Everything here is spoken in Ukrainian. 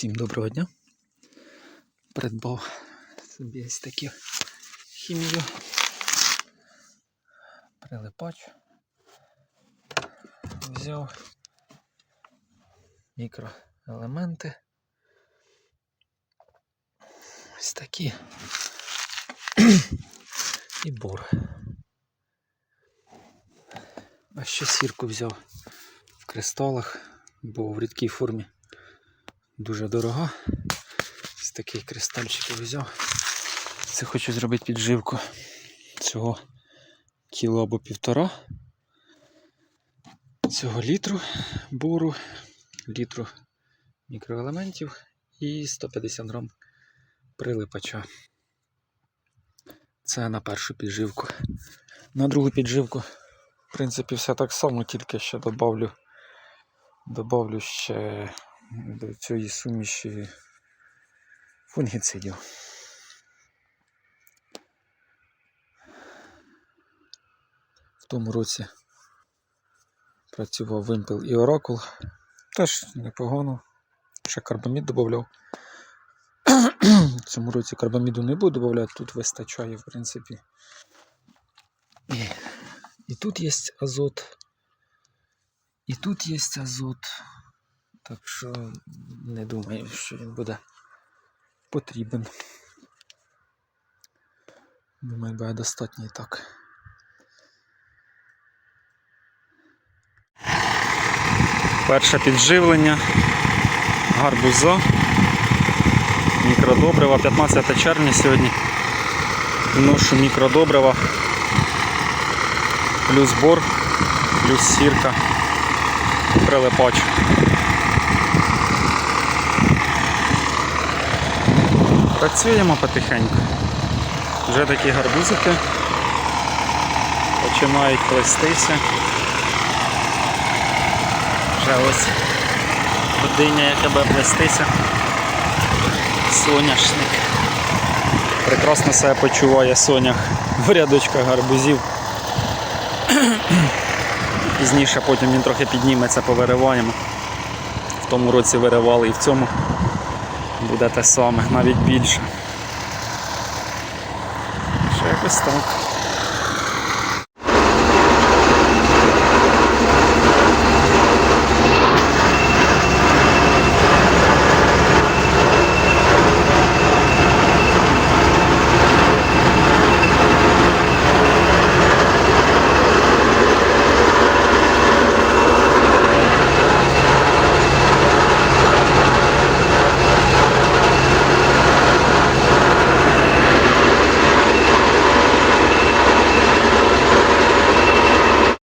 Всім доброго дня. Придбав собі ось таку хімію. Прилипач. Взяв мікроелементи. Ось такі. І бор. А ще сірку взяв в кристалах, бо в рідкій формі дуже дорога. Ось такий кристальчик взяв. Це хочу зробити підживку цього кіло або півтора. Цього літру буру, літру мікроелементів і 150 грам прилипача. Це на першу підживку. На другу підживку, в принципі, все так само, тільки ще добавлю, добавлю ще до цієї суміші фунгіцидів. В тому році працював вимпел і оракул. Теж непогано. Ще карбамід додавав. В цьому році карбаміду не буду додавати, тут вистачає, в принципі. І, і тут є азот. І тут є азот. Так що не думаю, що він буде потрібен. Думаю, буде достатньо і так. Перше підживлення. Гарбуза. Мікродобрива. 15 червня сьогодні. Вношу мікродобрива. Плюс бор, плюс сірка. Прилипач. Працюємо потихеньку. Вже такі гарбузики починають плестися. Вже ось годиня, яка буде плестися. Соняшник. Прекрасно себе почуває сонях в рядочках гарбузів. Пізніше потім він трохи підніметься, повириваємо. В тому році виривали і в цьому буде те саме, навіть більше. Ще якось так.